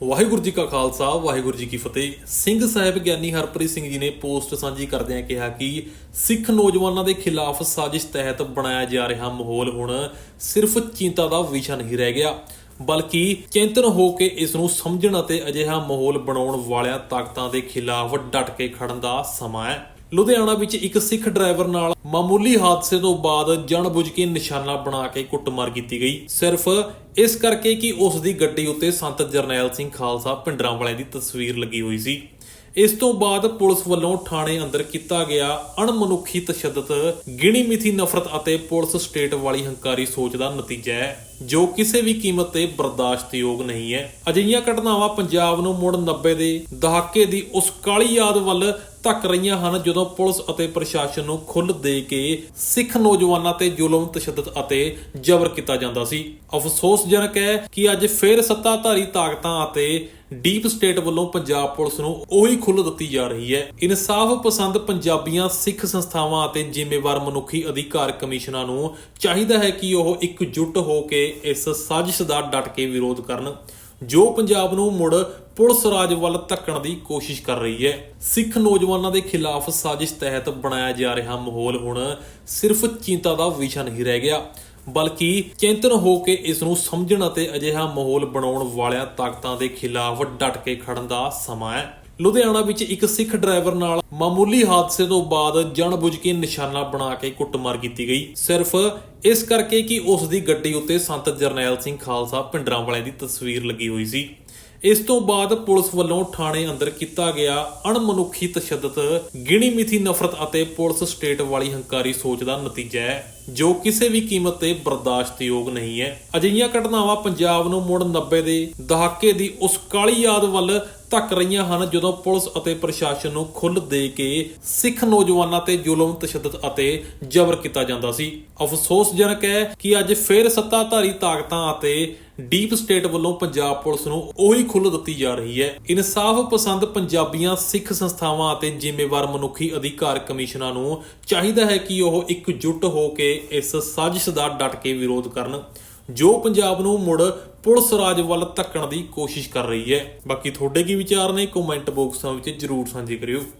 ਵਾਹਿਗੁਰੂ ਜੀ ਕਾ ਖਾਲਸਾ, ਵਾਹਿਗੁਰੂ ਜੀ ਕੀ ਫਤਿਹ। ਸਿੰਘ ਸਾਹਿਬ ਗਿਆਨੀ ਹਰਪ੍ਰੀਤ ਸਿੰਘ ਜੀ ਨੇ ਪੋਸਟ ਸਾਂਝੀ ਕਰਦਿਆਂ ਕਿਹਾ ਕਿ ਸਿੱਖ ਨੌਜਵਾਨਾਂ ਦੇ ਖਿਲਾਫ ਸਾਜ਼ਿਸ਼ ਤਹਿਤ ਬਣਾਇਆ ਜਾ ਰਿਹਾ ਮਾਹੌਲ ਹੁਣ ਸਿਰਫ ਚਿੰਤਾ ਦਾ ਵਿਸ਼ਾ ਨਹੀਂ ਰਹਿ ਗਿਆ, ਬਲਕਿ ਚਿੰਤਨ ਹੋ ਕੇ ਇਸ ਨੂੰ ਸਮਝਣ ਅਤੇ ਅਜਿਹਾ ਮਾਹੌਲ ਬਣਾਉਣ ਵਾਲਿਆਂ ਤਾਕਤਾਂ ਦੇ ਖਿਲਾਫ ਡਟ ਕੇ ਖੜਨ ਦਾ ਸਮਾਂ ਹੈ। ਲੁਧਿਆਣਾ ਵਿੱਚ ਇੱਕ ਸਿੱਖ ਡਰਾਈਵਰ ਨਾਲ ਮਾਮੂਲੀ ਹਾਦਸੇ ਤੋਂ ਬਾਅਦ ਜਾਣਬੁੱਝ ਕੇ ਨਿਸ਼ਾਨਾ ਬਣਾ ਕੇ ਕੁੱਟਮਾਰ ਕੀਤੀ ਗਈ। ਸਿਰਫ ਇਸ ਕਰਕੇ ਕਿ ਉਸ ਦੀ ਗੱਡੀ ਉੱਤੇ ਸੰਤ ਜਰਨੈਲ ਸਿੰਘ ਖਾਲਸਾ ਪਿੰਡਰਾਂ ਵਾਲਿਆਂ ਦੀ ਤਸਵੀਰ ਲੱਗੀ ਹੋਈ ਸੀ। ਇਸ ਤੋਂ ਬਾਅਦ ਪੁਲਿਸ ਵੱਲੋਂ ਥਾਣੇ ਅੰਦਰ ਕੀਤਾ ਗਿਆ ਅਣਮਨੁੱਖੀ ਤਸ਼ੱਦਦ ਗਿਣੀ ਮਿਥੀ ਨਫ਼ਰਤ ਅਤੇ ਪੁਲਿਸ ਸਟੇਟ ਵਾਲੀ ਹੰਕਾਰੀ ਸੋਚ ਦਾ ਨਤੀਜਾ ਹੈ, ਜੋ ਕਿਸੇ ਵੀ ਕੀਮਤ ਤੇ ਬਰਦਾਸ਼ਤਯੋਗ ਨਹੀਂ ਹੈ। ਅਜਿਹੀਆਂ ਘਟਨਾਵਾਂ ਪੰਜਾਬ ਨੂੰ ਮੁੜ 90 ਦੇ ਦਹਾਕੇ ਦੀ ਉਸ ਕਾਲੀ ਯਾਦ ਵੱਲ ਧੱਕ ਰਹੀਆਂ ਹਨ ਜਦੋਂ ਪੁਲਿਸ ਅਤੇ ਪ੍ਰਸ਼ਾਸਨ ਨੂੰ ਖੁੱਲ੍ਹ ਦੇ ਕੇ ਸਿੱਖ ਨੌਜਵਾਨਾਂ ਤੇ ਜ਼ੁਲਮ, ਤਸ਼ੱਦਦ ਅਤੇ ਜ਼ਬਰ ਕੀਤਾ ਜਾਂਦਾ ਸੀ। ਅਫਸੋਸਜਨਕ ਹੈ ਕਿ ਅੱਜ ਫੇਰ ਸੱਤਾਧਾਰੀ ਤਾਕਤਾਂ ਅਤੇ ਡੀਪ ਸਟੇਟ ਵੱਲੋਂ ਪੰਜਾਬ ਪੁਲਿਸ ਨੂੰ ਉਹੀ ਖੁੱਲ੍ਹ ਦਿੱਤੀ ਜਾ ਰਹੀ ਹੈ। ਇਨਸਾਫ ਪਸੰਦ ਪੰਜਾਬੀਆਂ ਸਿੱਖ ਸੰਸਥਾਵਾਂ ਅਤੇ ਜ਼ਿੰਮੇਵਾਰ ਮਨੁੱਖੀ ਅਧਿਕਾਰ ਕਮਿਸ਼ਨਾਂ ਨੂੰ ਚਾਹੀਦਾ ਹੈ ਕਿ ਉਹ ਇਕਜੁੱਟ ਹੋ ਕੇ ਇਸ ਸਾਜ਼ਿਸ਼ ਦਾ ਡਟ ਕੇ ਵਿਰੋਧ ਕਰਨ। ਜੋ ਪੰਜਾਬ ਨੂੰ ਮੁੜ ਪੁਲਿਸ ਰਾਜ ਵੱਲ ਧੱਕਣ ਦੀ ਕੋਸ਼ਿਸ਼ ਕਰ ਰਹੀ ਹੈ। ਸਿੱਖ ਨੌਜਵਾਨਾਂ ਦੇ ਖਿਲਾਫ ਸਾਜ਼ਿਸ਼ ਤਹਿਤ ਬਣਾਇਆ ਜਾ ਰਿਹਾ ਮਾਹੌਲ ਹੁਣ ਸਿਰਫ ਚਿੰਤਾ ਦਾ ਵਿਸ਼ਾ ਨਹੀਂ ਰਹਿ ਗਿਆ, ਬਲਕਿ ਚਿੰਤਨ ਹੋ ਕੇ ਇਸ ਨੂੰ ਸਮਝਣ ਅਤੇ ਅਜਿਹਾ ਮਾਹੌਲ ਬਣਾਉਣ ਵਾਲਿਆਂ ਤਾਕਤਾਂ ਦੇ ਖਿਲਾਫ ਡਟ ਕੇ ਖੜਨ ਦਾ ਸਮਾਂ ਹੈ। ਲੁਧਿਆਣਾ ਵਿੱਚ ਇੱਕ ਸਿੱਖ ਡਰਾਈਵਰ ਨਾਲ ਮਾਮੂਲੀ ਹਾਦਸੇ ਤੋਂ ਬਾਅਦ ਜਾਣਬੁੱਝ ਕੇ ਨਿਸ਼ਾਨਾ ਬਣਾ ਕੇ ਕੁੱਟਮਾਰ ਕੀਤੀ ਗਈ। ਸਿਰਫ ਇਸ ਕਰਕੇ ਕਿ ਉਸ ਦੀ ਗੱਡੀ ਉੱਤੇ ਸੰਤ ਜਰਨੈਲ ਸਿੰਘ ਖਾਲਸਾ ਪਿੰਡਰਾਂ ਵਾਲਿਆਂ ਦੀ ਤਸਵੀਰ ਲੱਗੀ ਹੋਈ ਸੀ। ਇਸ ਤੋਂ ਬਾਅਦ ਪੁਲਿਸ ਵੱਲੋਂ ਥਾਣੇ ਅੰਦਰ ਕੀਤਾ ਗਿਆ ਅਣਮਨੁੱਖੀ ਤਸ਼ੱਦਦ ਗਿਣੀ ਮਿਥੀ ਨਫ਼ਰਤ ਅਤੇ ਪੁਲਿਸ ਸਟੇਟ ਵਾਲੀ ਹੰਕਾਰੀ ਸੋਚ ਦਾ ਨਤੀਜਾ ਹੈ, ਜੋ ਕਿਸੇ ਵੀ ਕੀਮਤ ਤੇ ਬਰਦਾਸ਼ਤਯੋਗ ਨਹੀਂ ਹੈ। ਅਜਿਹੀਆਂ ਘਟਨਾਵਾਂ ਪੰਜਾਬ ਨੂੰ ਮੁੜ 90 ਦੇ ਦਹਾਕੇ ਦੀ ਉਸ ਕਾਲੀ ਯਾਦ ਵੱਲ ਧੱਕ ਰਹੀਆਂ ਹਨ ਜਦੋਂ ਪੁਲਿਸ ਅਤੇ ਪ੍ਰਸ਼ਾਸਨ ਨੂੰ ਖੁੱਲ੍ਹ ਦੇ ਕੇ ਸਿੱਖ ਨੌਜਵਾਨਾਂ ਤੇ ਜ਼ੁਲਮ, ਤਸ਼ੱਦਦ ਅਤੇ ਜ਼ਬਰ ਕੀਤਾ ਜਾਂਦਾ ਸੀ। ਅਫਸੋਸਜਨਕ ਹੈ ਕਿ ਅੱਜ ਫੇਰ ਸੱਤਾਧਾਰੀ ਤਾਕਤਾਂ ਅਤੇ ਡੀਪ ਸਟੇਟ ਵੱਲੋਂ ਪੰਜਾਬ ਪੁਲਿਸ ਨੂੰ ਉਹੀ ਖੁੱਲ੍ਹ ਦਿੱਤੀ ਜਾ ਰਹੀ ਹੈ। ਇਨਸਾਫ ਪਸੰਦ ਪੰਜਾਬੀਆਂ ਸਿੱਖ ਸੰਸਥਾਵਾਂ ਅਤੇ ਜ਼ਿੰਮੇਵਾਰ ਮਨੁੱਖੀ ਅਧਿਕਾਰ ਕਮਿਸ਼ਨਾਂ ਨੂੰ ਚਾਹੀਦਾ ਹੈ ਕਿ ਉਹ ਇਕਜੁੱਟ ਹੋ ਕੇ ਇਸ ਸਾਜ਼ਿਸ਼ ਦਾ ਡਟ ਕੇ ਵਿਰੋਧ ਕਰਨ। ਜੋ ਪੰਜਾਬ ਨੂੰ ਮੁੜ ਪੁਲਿਸ ਰਾਜ ਵੱਲ ਧੱਕਣ ਦੀ ਕੋਸ਼ਿਸ਼ ਕਰ ਰਹੀ ਹੈ। ਬਾਕੀ ਤੁਹਾਡੇ ਕੀ ਵਿਚਾਰ ਨੇ? ਕਮੈਂਟ ਬਾਕਸਾਂ ਵਿੱਚ ਜਰੂਰ ਸਾਂਝੇ ਕਰਿਓ।